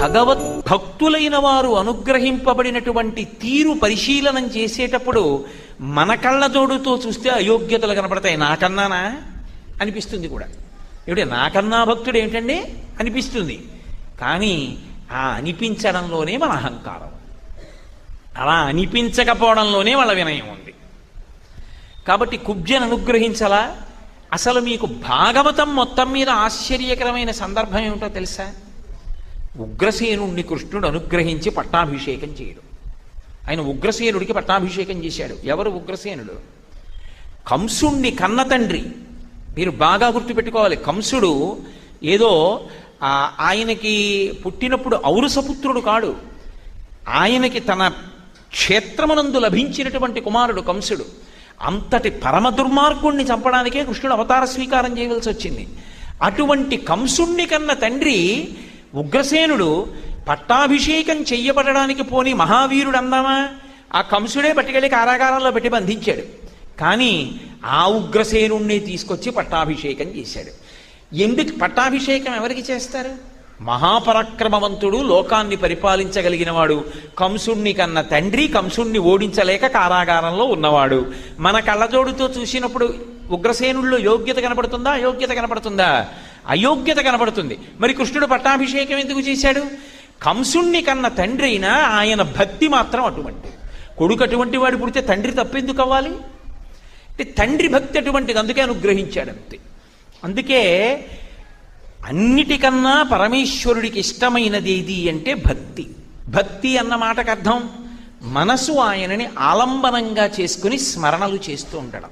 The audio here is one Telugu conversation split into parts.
భగవత్ భక్తులైన వారు అనుగ్రహింపబడినటువంటి తీరు పరిశీలనం చేసేటప్పుడు మన కళ్ళజోడుతో చూస్తే అయోగ్యతలు కనపడతాయి. నాకన్నానా? అనిపిస్తుంది కూడా. ఏమిటి నాకన్నా భక్తుడు ఏమిటండి? అనిపిస్తుంది. కానీ ఆ అనిపించడంలోనే మన అహంకారం. అలా అనిపించకపోవడంలోనే వాళ్ళ వినయం ఉంది. కాబట్టి కుబ్జను అనుగ్రహించలా? అసలు మీకు భాగవతం మొత్తం మీద ఆశ్చర్యకరమైన సందర్భం ఏమిటో తెలుసా? ఉగ్రసేనుణ్ణి కృష్ణుడు అనుగ్రహించి పట్టాభిషేకం చేయడు. ఆయన ఉగ్రసేనుడికి పట్టాభిషేకం చేశాడు. ఎవరు ఉగ్రసేనుడు? కంసుణ్ణి కన్న తండ్రి. మీరు బాగా గుర్తుపెట్టుకోవాలి. కంసుడు ఏదో ఆయనకి పుట్టినప్పుడు ఔరసపుత్రుడు కాడు. ఆయనకి తన క్షేత్రమునందు లభించినటువంటి కుమారుడు కంసుడు. అంతటి పరమ దుర్మార్గుణ్ణి చంపడానికే కృష్ణుడు అవతార స్వీకారం చేయవలసి వచ్చింది. అటువంటి కంసుణ్ణి కన్న తండ్రి ఉగ్రసేనుడు పట్టాభిషేకం చెయ్యబడడానికి పోని మహావీరుడు అందామా? ఆ కంసుడే పట్టుకెళ్ళి కారాగారంలో పెట్టి బంధించాడు. కానీ ఆ ఉగ్రసేనుణ్ణి తీసుకొచ్చి పట్టాభిషేకం చేశాడు. ఎందుకు పట్టాభిషేకం ఎవరికి చేస్తారు? మహాపరాక్రమవంతుడు లోకాన్ని పరిపాలించగలిగిన వాడు కంసుణ్ణి కన్న తండ్రి కంసుణ్ణి ఓడించలేక కారాగారంలో ఉన్నవాడు. మన కళ్ళజోడుతో చూసినప్పుడు ఉగ్రసేనుల్లో యోగ్యత కనపడుతుందా? అయోగ్యత కనపడుతుందా? అయోగ్యత కనబడుతుంది. మరి కృష్ణుడు పట్టాభిషేకం ఎందుకు చేశాడు? కంసుణ్ణి కన్న తండ్రి అయినా ఆయన భక్తి మాత్రం అటువంటి. కొడుకు అటువంటి వాడు పుడితే తండ్రి తప్పెందుకు అవ్వాలి? అంటే తండ్రి భక్తి అటువంటిది అందుకే అనుగ్రహించాడు అంతే. అందుకే అన్నిటికన్నా పరమేశ్వరుడికి ఇష్టమైనది ఏది అంటే భక్తి. భక్తి అన్న మాటకు అర్థం మనసు ఆయనని ఆలంబనంగా చేసుకుని స్మరణలు చేస్తూ ఉండడం.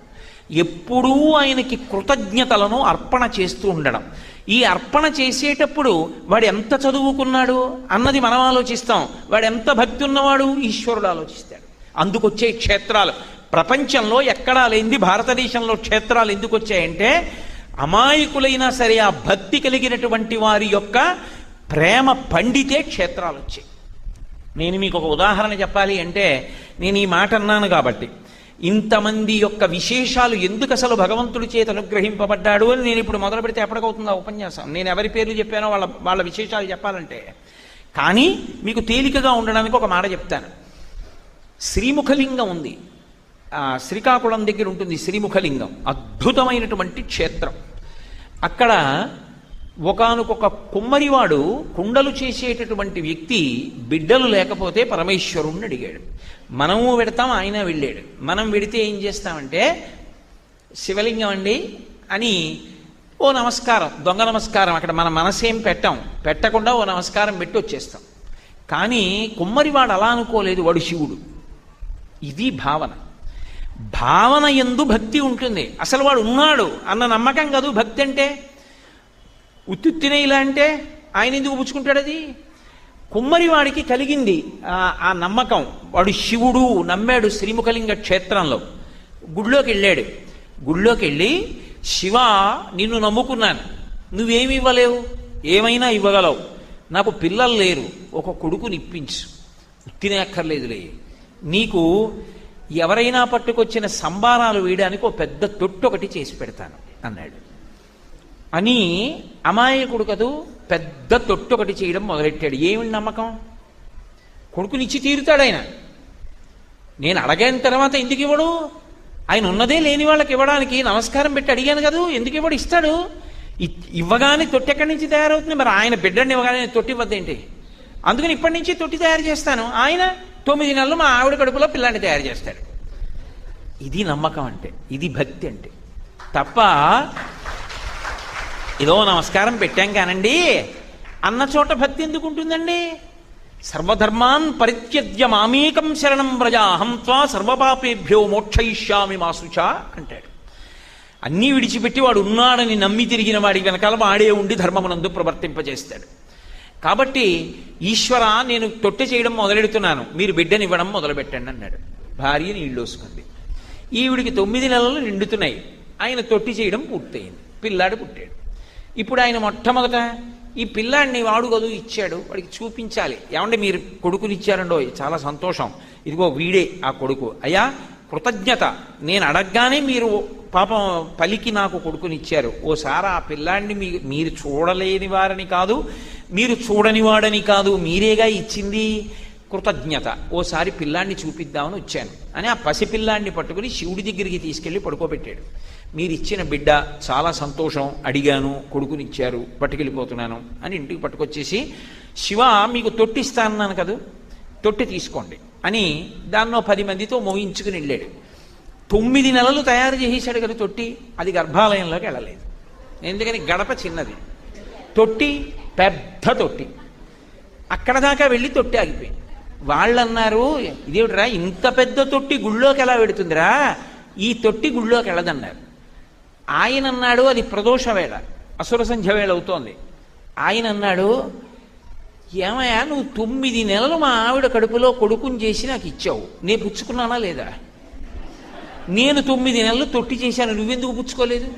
ఎప్పుడూ ఆయనకి కృతజ్ఞతలను అర్పణ చేస్తూ ఉండడం. ఈ అర్పణ చేసేటప్పుడు వాడు ఎంత చదువుకున్నాడు అన్నది మనం ఆలోచిస్తాం. వాడు ఎంత భక్తి ఉన్నవాడు ఈశ్వరుడు ఆలోచిస్తాడు. అందుకొచ్చే క్షేత్రాలు. ప్రపంచంలో ఎక్కడా లేనిది భారతదేశంలో క్షేత్రాలు ఎందుకు వచ్చాయంటే అమాయకులైనా సరే ఆ భక్తి కలిగినటువంటి వారి యొక్క ప్రేమ పండితే క్షేత్రాలు వచ్చాయి. నేను మీకు ఒక ఉదాహరణ చెప్పాలి అంటే నేను ఈ మాట అన్నాను కాబట్టి. ఇంతమంది యొక్క విశేషాలు ఎందుకు అసలు భగవంతుడి చేత అనుగ్రహింపబడ్డాడు అని నేను ఇప్పుడు మొదలు పెడితే ఎప్పటికవుతుంది ఆ ఉపన్యాసం. నేను ఎవరి పేర్లు చెప్పానో వాళ్ళ వాళ్ళ విశేషాలు చెప్పాలంటే. కానీ మీకు తేలికగా ఉండడానికి ఒక మాట చెప్తాను. శ్రీముఖలింగం ఉంది. శ్రీకాకుళం దగ్గర ఉంటుంది శ్రీముఖలింగం. అద్భుతమైనటువంటి క్షేత్రం. అక్కడ ఒకనకొక కుమ్మరివాడు కుండలు చేసేటటువంటి వ్యక్తి బిడ్డలు లేకపోతే పరమేశ్వరుణ్ణి అడిగాడు. మనము పెడతాం ఆయన వెళ్ళాడు మనం వెడితే ఏం చేస్తామంటే శివలింగం అండి అని ఓ నమస్కారం దొంగ నమస్కారం అక్కడ మన మనసేం పెట్టాం. పెట్టకుండా ఓ నమస్కారం పెట్టి వచ్చేస్తాం. కానీ కుమ్మరివాడు అలా అనుకోలేదు వాడు శివుడు. ఇది భావన. భావన ఎందు భక్తి ఉంటుంది. అసలు వాడు ఉన్నాడు అన్న నమ్మకం కాదు భక్తి అంటే. ఉత్తుత్తినే ఇలా అంటే ఆయన ఎందుకు పుచ్చుకుంటాడు అది? కుమ్మరివాడికి కలిగింది ఆ- నమ్మకం. వాడు శివుడు నమ్మాడు శ్రీముఖలింగ క్షేత్రంలో. గుళ్ళోకి వెళ్ళాడు. గుళ్ళోకి వెళ్ళి శివ నిన్ను నమ్ముకున్నాను. నువ్వేమి ఇవ్వలేవు? ఏమైనా ఇవ్వగలవు? నాకు పిల్లలు లేరు. ఒక కొడుకుని ఇప్పించు. ఉత్తినే అక్కర్లేదులే నీకు ఎవరైనా పట్టుకొచ్చిన సంబారాలు వేయడానికి ఒక పెద్ద తొట్టు ఒకటి చేసి పెడతాను అన్నాడు. అని అమాయకుడు కదూ పెద్ద తొట్టు ఒకటి చేయడం మొదలెట్టాడు. ఏమి నమ్మకం? కొడుకునిచ్చి తీరుతాడు ఆయన. నేను అడగైన తర్వాత ఎందుకు ఇవ్వడు? ఆయన ఉన్నదే లేని వాళ్ళకి ఇవ్వడానికి నమస్కారం పెట్టి అడిగాను కదూ? ఎందుకు ఇవ్వడు? ఇస్తాడు. ఇ- ఇవ్వగానే తొట్టి ఎక్కడి నుంచి తయారవుతుంది? మరి ఆయన బిడ్డని ఇవ్వగానే తొట్టి ఇవ్వద్దేంటి అందుకని ఇప్పటి నుంచి తొట్టి తయారు చేస్తాను. ఆయన తొమ్మిది నెలలు మా ఆవిడ కడుపులో పిల్లాన్ని తయారు చేస్తాడు. ఇది నమ్మకం అంటే ఇది భక్తి అంటే. తప్ప ఏదో నమస్కారం పెట్టాం కానండి. అన్న చోట భక్తి ఎందుకు ఉంటుందండి సర్వధర్మాన్ పరిత్యజ్య మామేకం శరణం వ్రజ అహం త్వా సర్వపాపేభ్యో మోక్షయిష్యామి మాసుచ అంటాడు. అన్నీ విడిచిపెట్టి వాడు ఉన్నాడని నమ్మి తిరిగిన వాడి వెనకాల వాడే ఉండి ధర్మమునందు ప్రవర్తింపజేస్తాడు. కాబట్టి ఈశ్వర నేను తొట్టె చేయడం మొదలెడుతున్నాను. మీరు బిడ్డనివ్వడం మొదలుపెట్టండి అన్నాడు. భార్య నీళ్ళోసుకుంది. ఈవిడికి తొమ్మిది నెలలు నిండుతున్నాయి. ఆయన తొట్టి చేయడం పూర్తయింది. పిల్లాడు పుట్టాడు. ఇప్పుడు ఆయన మొట్టమొదట ఈ పిల్లాడిని వాడు కదూ ఇచ్చాడు. వాడికి చూపించాలి. ఏమంటే మీరు కొడుకుని ఇచ్చారండో చాలా సంతోషం. ఇదిగో వీడే ఆ కొడుకు. అయ్యా కృతజ్ఞత. నేను అడగగానే మీరు పాపం పలికి నాకు కొడుకునిచ్చారు. ఓసారి ఆ పిల్లాడిని మీ మీరు చూడలేని వారని కాదు మీరు చూడని వాడని కాదు. మీరేగా ఇచ్చింది? కృతజ్ఞత. ఓసారి పిల్లాన్ని చూపిద్దామని వచ్చాను. అని ఆ పసిపిల్లాన్ని పట్టుకుని శివుడి దగ్గరికి తీసుకెళ్ళి పడుకోబెట్టాడు. మీరు ఇచ్చిన బిడ్డ చాలా సంతోషం అడిగాను కొడుకునిచ్చారు పట్టుకెళ్ళిపోతున్నాను అని ఇంటికి పట్టుకొచ్చేసి శివ మీకు తొట్టిస్తా అన్నాను కదా తొట్టి తీసుకోండి అని దాన్నో పది మందితో మోయించుకుని వెళ్ళాడు. తొమ్మిది నెలలు తయారు చేసేసాడు కదా తొట్టి అది గర్భాలయంలోకి వెళ్ళలేదు. ఎందుకని గడప చిన్నది. తొట్టి పెద్ద తొట్టి. అక్కడ దాకా వెళ్ళి తొట్టి ఆగిపోయింది. వాళ్ళన్నారు ఇదేమిట్రా ఇంత పెద్ద తొట్టి గుళ్ళోకి ఎలా పెడుతుందిరా ఈ తొట్టి గుళ్ళోకి వెళ్ళదన్నారు. ఆయన అన్నాడు అది ప్రదోష వేళ అసుర సంధ్య వేళ అవుతోంది. ఆయన అన్నాడు ఏమయ్యా నువ్వు తొమ్మిది నెలలు మా ఆవిడ కడుపులో కొడుకుని చేసి నాకు ఇచ్చావు. నేను పుచ్చుకున్నానా లేదా? నేను తొమ్మిది నెలలు తొట్టి చేశాను నువ్వెందుకు పుచ్చుకోలేదు?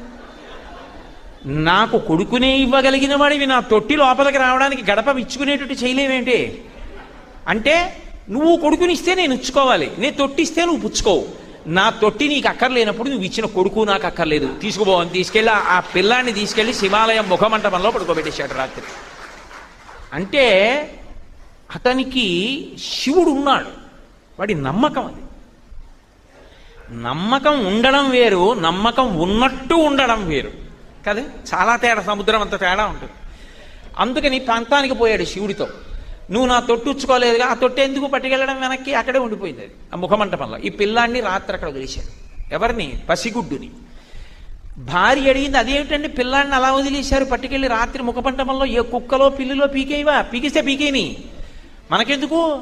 నాకు కొడుకునే ఇవ్వగలిగిన వాడివి నా తొట్టి లోపలికి రావడానికి గడప ఇచ్చుకునేటట్టు చేయలేవేంటి? అంటే నువ్వు కొడుకునిస్తే నేను ఇచ్చుకోవాలి. నేను తొట్టిస్తే నువ్వు పుచ్చుకోవు. నా తొట్టి నీకు అక్కర్లేనప్పుడు నువ్వు ఇచ్చిన కొడుకు నాకు అక్కర్లేదు. తీసుకుపోవని తీసుకెళ్ళి ఆ పిల్లాన్ని తీసుకెళ్ళి శివాలయం ముఖమంటపంలో పడుకోబెట్టేశాడు రాత్రి. అంటే అతనికి శివుడు ఉన్నాడు. వాడి నమ్మకం అది. నమ్మకం ఉండడం వేరు నమ్మకం ఉన్నట్టు ఉండడం వేరు. కదా? చాలా తేడా సముద్రం అంత తేడా ఉంటుంది. అందుకని ప్రాంతానికి పోయాడు శివుడితో. నువ్వు నా తొట్టుచ్చుకోలేదుగా ఆ తొట్టు ఎందుకు పట్టుకెళ్ళడం వెనక్కి? అక్కడే ఉండిపోయింది అది. ఆ ముఖమంటపంలో. ఈ పిల్లాన్ని రాత్రి అక్కడ వదిలేశారు. ఎవరిని? పసిగుడ్డుని. భార్య అడిగింది అదేమిటండి పిల్లాడిని అలా వదిలేశారు? పట్టుకెళ్ళి రాత్రి ముఖమంటపంలో ఏ కుక్కలో పిల్లిలో పీకేవా? పీకిస్తే పీకేని మనకెందుకు?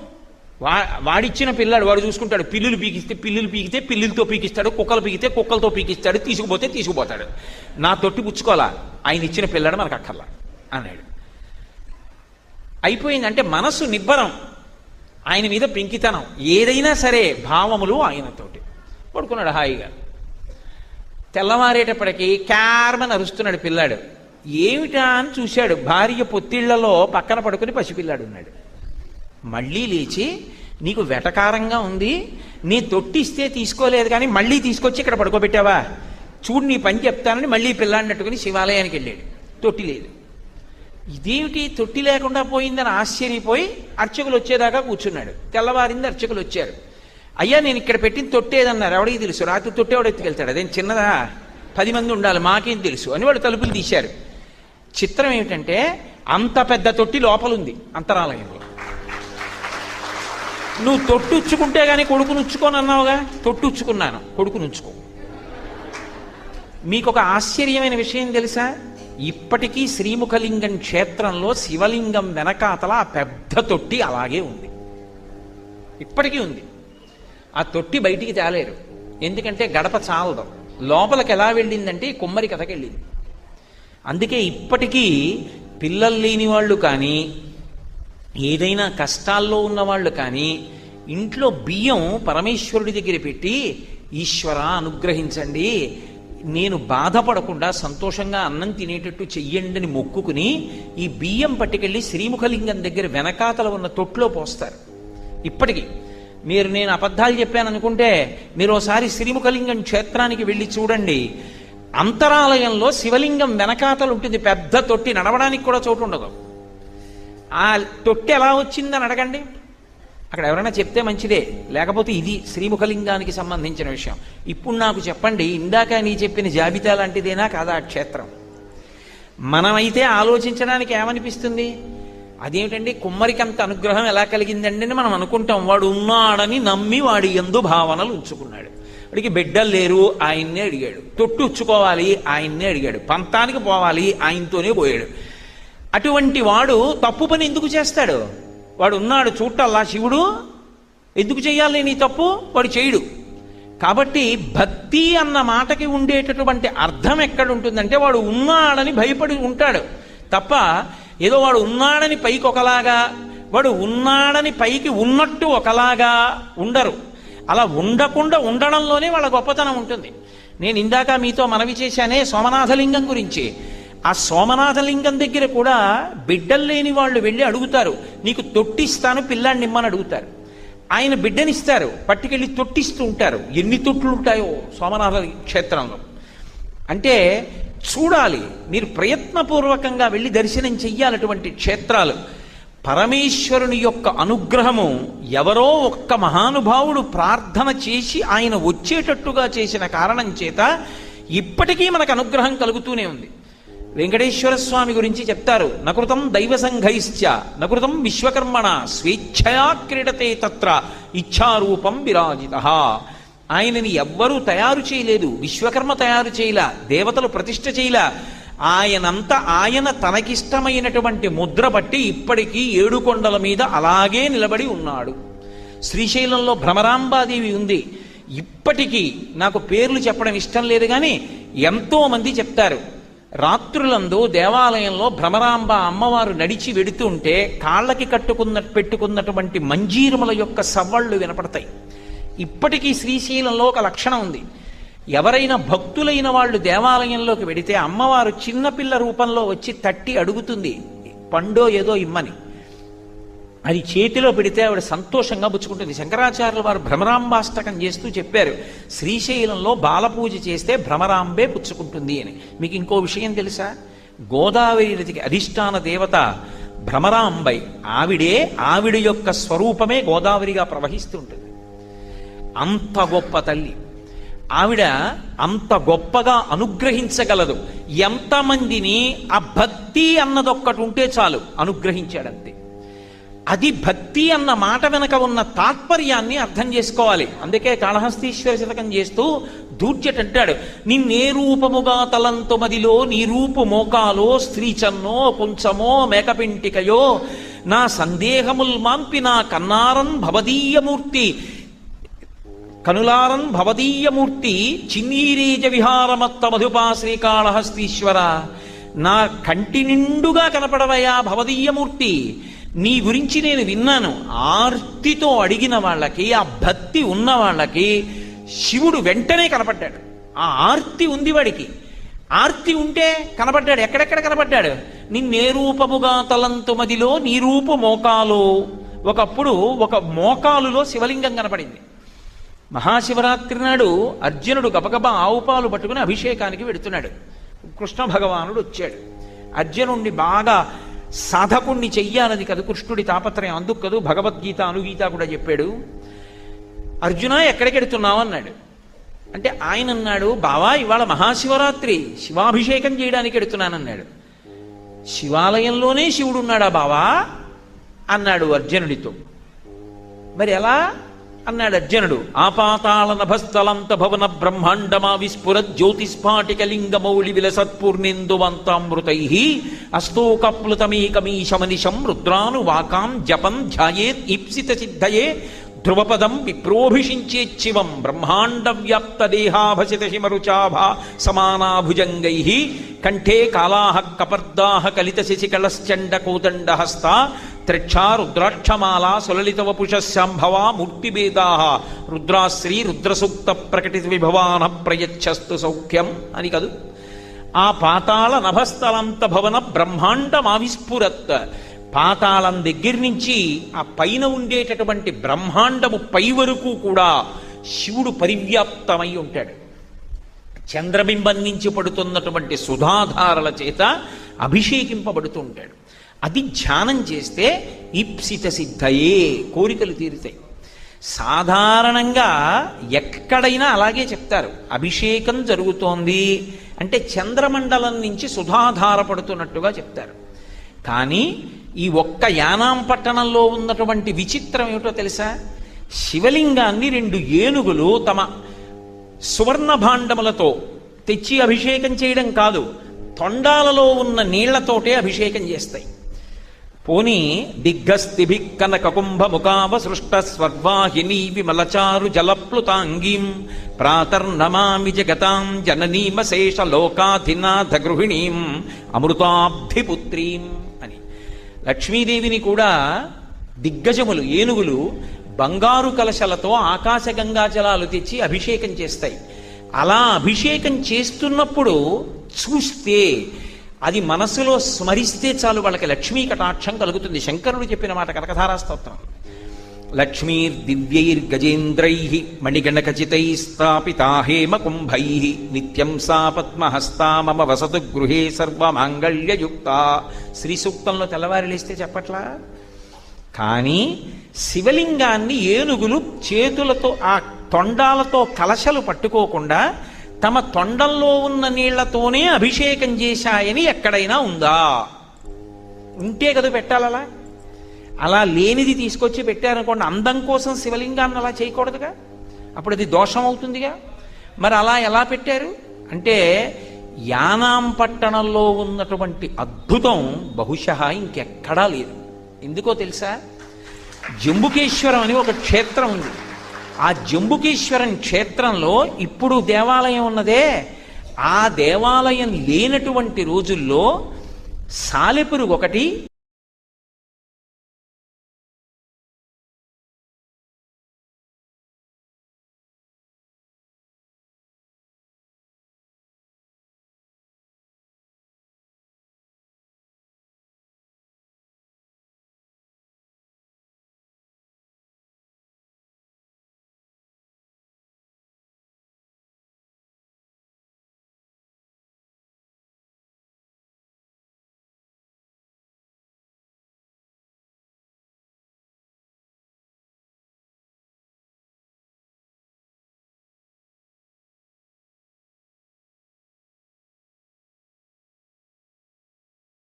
వా వాడిచ్చిన పిల్లాడు వాడు చూసుకుంటాడు. పిల్లులు పీకిస్తే పిల్లులు పీకితే పిల్లులతో పీకిస్తాడు కుక్కలు పీకితే కుక్కలతో పీకిస్తాడు తీసుకుపోతే తీసుకుపోతాడు. నా తొట్టి పుచ్చుకోవాలా? ఆయన ఇచ్చిన పిల్లాడు మనకు అక్కర్లా అన్నాడు. అయిపోయింది అంటే మనసు నిబ్బరం. ఆయన మీద పింకితనం. ఏదైనా సరే భావములు ఆయనతోటి. పడుకున్నాడు హాయిగా. తెల్లవారేటప్పటికి క్యార్మని అరుస్తున్నాడు పిల్లాడు. ఏమిటా అని చూశాడు. భార్య పొత్తిళ్ళలో పక్కన పడుకుని పసిపిల్లాడు ఉన్నాడు. మళ్ళీ లేచి నీకు వెటకారంగా ఉంది. నీ తొట్టిస్తే తీసుకోలేదు కానీ మళ్ళీ తీసుకొచ్చి ఇక్కడ పడుకోబెట్టావా? చూడు నీ పని చెప్తానని మళ్ళీ పిల్లాడినట్టుకుని శివాలయానికి వెళ్ళాడు. తొట్టి లేదు. ఇదేమిటి తొట్టి లేకుండా పోయిందని ఆశ్చర్యపోయి అర్చకులు వచ్చేదాకా కూర్చున్నాడు. తెల్లవారింది అర్చకులు వచ్చారు. అయ్యా నేను ఇక్కడ పెట్టిన తొట్టేదన్నారు ఎవడికి తెలుసు? రాత్రి తొట్టే ఎవడు ఎత్తుకెళ్తాడు. అదేం చిన్నదా? పది మంది ఉండాలి మాకేం తెలుసు? అని వాళ్ళు తలుపులు తీశారు. చిత్రం ఏమిటంటే అంత పెద్ద తొట్టి లోపలుంది అంతరాలయంలో. నువ్వు తొట్టుచ్చుకుంటే కానీ కొడుకును ఉంచుకోను అన్నావుగా తొట్టుచ్చుకున్నాను కొడుకును ఉంచుకో. మీకు ఒక ఆశ్చర్యమైన విషయం తెలుసా? ఇప్పటికీ శ్రీముఖలింగం క్షేత్రంలో శివలింగం వెనకాతల ఆ పెద్ద తొట్టి అలాగే ఉంది. ఇప్పటికీ ఉంది. ఆ తొట్టి బయటికి తేలేరు. ఎందుకంటే గడప చాలదు. లోపలికి ఎలా వెళ్ళిందంటే కుమ్మరి కథకి వెళ్ళింది. అందుకే ఇప్పటికీ పిల్లలు లేని వాళ్ళు కానీ ఏదైనా కష్టాల్లో ఉన్నవాళ్ళు కానీ ఇంట్లో బియ్యం పరమేశ్వరుడి దగ్గర పెట్టి ఈశ్వర అనుగ్రహించండి. నేను బాధపడకుండా సంతోషంగా అన్నం తినేటట్టు చెయ్యండి అని మొక్కుకుని ఈ బియ్యం పట్టుకెళ్ళి శ్రీముఖలింగం దగ్గర వెనకాతల ఉన్న తొట్లో పోస్తారు. ఇప్పటికీ మీరు నేను అబద్ధాలు చెప్పాను అనుకుంటే మీరు ఒకసారి శ్రీముఖలింగం క్షేత్రానికి వెళ్ళి చూడండి. అంతరాలయంలో శివలింగం వెనకాతలు ఉంటుంది. పెద్ద తొట్టి నడవడానికి కూడా చోటు ఉండదు. ఆ తొట్టి ఎలా వచ్చిందని అడగండి. అక్కడ ఎవరైనా చెప్తే మంచిదే. లేకపోతే ఇది శ్రీముఖలింగానికి సంబంధించిన విషయం. ఇప్పుడు నాకు చెప్పండి ఇందాక నీ చెప్పిన జాబితా లాంటిదేనా కాదా ఆ క్షేత్రం? మనమైతే ఆలోచించడానికి ఏమనిపిస్తుంది? అదేమిటండి కుమ్మరికి అంత అనుగ్రహం ఎలా కలిగిందండి అని మనం అనుకుంటాం. వాడు ఉన్నాడని నమ్మి వాడి ఎందు భావనలు ఉంచుకున్నాడు. వాడికి బిడ్డలు లేరు ఆయన్నే అడిగాడు. తొట్టు ఉచ్చుకోవాలి ఆయన్నే అడిగాడు. పంతానికి పోవాలి ఆయనతోనే పోయాడు. అటువంటి వాడు తప్పు పని ఎందుకు చేస్తాడు? వాడు ఉన్నాడు చూడటల్లా శివుడు? ఎందుకు చేయాలి నీ తప్పు? వాడు చేయడు కాబట్టి భక్తి అన్న మాటకి ఉండేటటువంటి అర్థం ఎక్కడ ఉంటుందంటే వాడు ఉన్నాడని భయపడి ఉంటాడు. తప్ప ఏదో వాడు ఉన్నాడని పైకి ఒకలాగా వాడు ఉన్నాడని పైకి ఉన్నట్టు ఒకలాగా ఉండరు. అలా ఉండకుండా ఉండడంలోనే వాళ్ళ గొప్పతనం ఉంటుంది. నేను ఇందాక మీతో మనవి చేశానే సోమనాథలింగం గురించి. ఆ సోమనాథలింగం దగ్గర కూడా బిడ్డలు లేని వాళ్ళు వెళ్ళి అడుగుతారు. నీకు తొట్టిస్తాను పిల్లాన్ని ఇమ్మని అడుగుతారు. ఆయన బిడ్డనిస్తారు పట్టుకెళ్ళి తొట్టిస్తూ ఉంటారు. ఎన్ని తొట్లు ఉంటాయో సోమనాథ క్షేత్రంలో. అంటే చూడాలి మీరు ప్రయత్నపూర్వకంగా వెళ్ళి దర్శనం చెయ్యాలటువంటి క్షేత్రాలు. పరమేశ్వరుని యొక్క అనుగ్రహము ఎవరో ఒక్క మహానుభావుడు ప్రార్థన చేసి ఆయన వచ్చేటట్టుగా చేసిన కారణం చేత ఇప్పటికీ మనకు అనుగ్రహం కలుగుతూనే ఉంది. వెంకటేశ్వర స్వామి గురించి చెప్తారు. నకృతం దైవ సంఘైశ్చ నకృతం విశ్వకర్మణ స్వేచ్ఛయా క్రీడతే తత్ర ఇచ్ఛారూపం విరాజిత. ఆయనని ఎవ్వరూ తయారు చేయలేదు విశ్వకర్మ తయారు చేయలా దేవతలు ప్రతిష్ఠ చేయలా. ఆయనంత ఆయన తనకిష్టమైనటువంటి ముద్ర బట్టి ఇప్పటికీ ఏడు కొండల మీద అలాగే నిలబడి ఉన్నాడు. శ్రీశైలంలో భ్రమరాంబాదేవి ఉంది. ఇప్పటికీ నాకు పేర్లు చెప్పడం ఇష్టం లేదు కానీ ఎంతోమంది చెప్తారు. రాత్రులందు దేవాలయంలో భ్రమరాంబ అమ్మవారు నడిచి వెడుతుంటే కాళ్ళకి కట్టుకున్న పెట్టుకున్నటువంటి మంజీరముల యొక్క సవ్వళ్ళు వినపడతాయి. ఇప్పటికీ శ్రీశైలంలో ఒక లక్షణం ఉంది. ఎవరైనా భక్తులైన వాళ్ళు దేవాలయంలోకి వెడితే అమ్మవారు చిన్నపిల్ల రూపంలో వచ్చి తట్టి అడుగుతుంది. పండో ఏదో ఇమ్మని. అది చేతిలో పెడితే ఆవిడ సంతోషంగా పుచ్చుకుంటుంది శంకరాచార్యులు వారు భ్రమరాంబాష్టకం చేస్తూ చెప్పారు శ్రీశైలంలో బాలపూజ చేస్తే భ్రమరాంబే పుచ్చుకుంటుంది అని. మీకు ఇంకో విషయం తెలుసా? గోదావరి నదికి అధిష్టాన దేవత భ్రమరాంబై ఆవిడే ఆవిడ యొక్క స్వరూపమే గోదావరిగా ప్రవహిస్తూ ఉంటుంది. అంత గొప్ప తల్లి. ఆవిడ అంత గొప్పగా అనుగ్రహించగలదు. ఎంతమందిని ఆ భక్తి అన్నదొక్కటి ఉంటే చాలు అనుగ్రహించాడంతే. అది భక్తి అన్న మాట వెనక ఉన్న తాత్పర్యాన్ని అర్థం చేసుకోవాలి. అందుకే కాళహస్తీశ్వర శతకం చేస్తూ దూర్చట్ అంటాడు నిన్నే రూపముగా తలంతు మదిలో నీ రూపు మోకాలో స్త్రీచన్నో కొంచమో మేకపింటికయో నా సందేహముల్ మాంపి నా కన్నారన్ భవదీయమూర్తి కనులారన్ భవదీయమూర్తి చిన్నీరీజ విహారమత్త మధుపా శ్రీకాళహస్తీశ్వర నా కంటి నిండుగా కనపడవయా భవదీయమూర్తి నీ గురించి నేను విన్నాను. ఆర్తితో అడిగిన వాళ్ళకి ఆ భక్తి ఉన్న వాళ్ళకి శివుడు వెంటనే కనపడ్డాడు. ఆ ఆర్తి ఉంది వాడికి. ఆర్తి ఉంటే కనపడ్డాడు. ఎక్కడెక్కడ కనపడ్డాడు? నిన్నే రూపముగా తలంతు మదిలో నీ రూపు మోకాలు. ఒకప్పుడు ఒక మోకాలులో శివలింగం కనపడింది. మహాశివరాత్రి నాడు అర్జునుడు గబగబా ఆవుపాలు పట్టుకుని అభిషేకానికి వెడుతున్నాడు. కృష్ణ భగవానుడు వచ్చాడు. అర్జునుడిని బాగా సాధకుణ్ణి చెయ్యాలది కదా కృష్ణుడి తాపత్రయం అందుకు కదూ. భగవద్గీత అనుగీత కూడా చెప్పాడు. అర్జున ఎక్కడికెడుతున్నావు అన్నాడు. అంటే ఆయన అన్నాడు బావా ఇవాళ మహాశివరాత్రి. శివాభిషేకం చేయడానికి ఎడుతున్నానన్నాడు శివాలయంలోనే శివుడు ఉన్నాడా బావా? అన్నాడు అర్జునుడితో. మరి ఎలా? అన్నాడు అర్జునుడు. ఆపాతాళ నభస్థలంత భవన బ్రహ్మాండమా విస్ఫుర జ్యోతిస్ఫాటిక విలసత్పూర్ణిందువంతామృతై విలసత్పూర్ణేందువంతామృతై అస్తోకప్లుతమేకమీశమనిశం రుద్రాను వాకాం జపం ధ్యాయేత్ ఈప్సిత సిద్ధయే ధ్రువపదం విప్రోభిషించేచ్చివం బ్రహ్మాండ వ్యాప్త దేహాభసిత శిమరుచాభ సమానాభుజంగై కంఠే కాలాహ కపర్దాహ కలిత శశికళశ్చండ కోదండ హస్త త్రిక్షా రుద్రాక్షమాల సులలిత వపుష మూర్తిభేదా రుద్రాశ్రీ రుద్రసూక్త ప్రకటిత విభవాన ప్రయచ్చస్తు సౌఖ్యం అని కదూ. ఆ పాతాళ నభస్థలంత భవన బ్రహ్మాండమావిస్ఫురత్ పాతాళం దగ్గర నుంచి ఆ పైన ఉండేటటువంటి బ్రహ్మాండము పై వరకు కూడా శివుడు పరివ్యాప్తమై ఉంటాడు. చంద్రబింబం నుంచి పడుతున్నటువంటి సుధాధారల చేత అభిషేకింపబడుతూ ఉంటాడు. అది ధ్యానం చేస్తే ఈప్సిత సిద్ధయే కోరికలు తీరుతాయి. సాధారణంగా ఎక్కడైనా అలాగే చెప్తారు. అభిషేకం జరుగుతోంది అంటే చంద్రమండలం నుంచి సుధాధార పడుతున్నట్టుగా చెప్తారు. కానీ ఈ ఒక్క యానాం పట్టణంలో ఉన్నటువంటి విచిత్రం ఏమిటో తెలుసా? శివలింగాన్ని రెండు ఏనుగులు తమ సువర్ణ భాండములతో తెచ్చి అభిషేకం చేయడం కాదు తొండాలలో ఉన్న నీళ్ళతోటే అభిషేకం చేస్తాయి. పోని దిగ్గస్తిభి కనక కుంభ ముఖావ సృష్ట స్వర్వాహిని విమలచారు జలప్లుతాంగీం ప్రాతర్నమామి జగతాం జననీమశేష లోకాధినాథ గృహిణీం అమృతాబ్ధిపుత్రీం. లక్ష్మీదేవిని కూడా దిగ్గజములు ఏనుగులు బంగారు కలశలతో ఆకాశగంగా జలాలు తెచ్చి అభిషేకం చేస్తాయి. అలా అభిషేకం చేస్తున్నప్పుడు చూస్తే అది మనసులో స్మరిస్తే చాలు వాళ్ళకి లక్ష్మీ కటాక్షం కలుగుతుంది. శంకరుడు చెప్పిన మాట కనకధారాస్తోత్రం లక్ష్మీర్దివ్యైర్గజేంద్రై మణిగణకచితై స్థాపితా హేమకుంభై నిత్యం సా పద్మహస్తా మమ వసతు గృహే సర్వమాంగళ్యయుక్త. శ్రీ సూక్తంలో తెల్లవారి చెప్పట్లా? కానీ శివలింగాన్ని ఏనుగులు చేతులతో ఆ తొండాలతో కలశలు పట్టుకోకుండా తమ తొండంలో ఉన్న నీళ్ళతోనే అభిషేకం చేశాయని ఎక్కడైనా ఉందా? ఉంటే కదా పెట్టాలలా? అలా లేనిది తీసుకొచ్చి పెట్టారనుకోండి అందం కోసం శివలింగాన్ని అలా చేయకూడదుగా? అప్పుడు అది దోషం అవుతుందిగా? మరి అలా ఎలా పెట్టారు? అంటే యానాం పట్టణంలో ఉన్నటువంటి అద్భుతం బహుశ ఇంకెక్కడా లేదు. ఎందుకో తెలుసా? జంబుకేశ్వరం అని ఒక క్షేత్రం ఉంది. ఆ జంబుకేశ్వరం క్షేత్రంలో ఇప్పుడు దేవాలయం ఉన్నదే. ఆ దేవాలయం లేనటువంటి రోజుల్లో సాలెపురుగు ఒకటి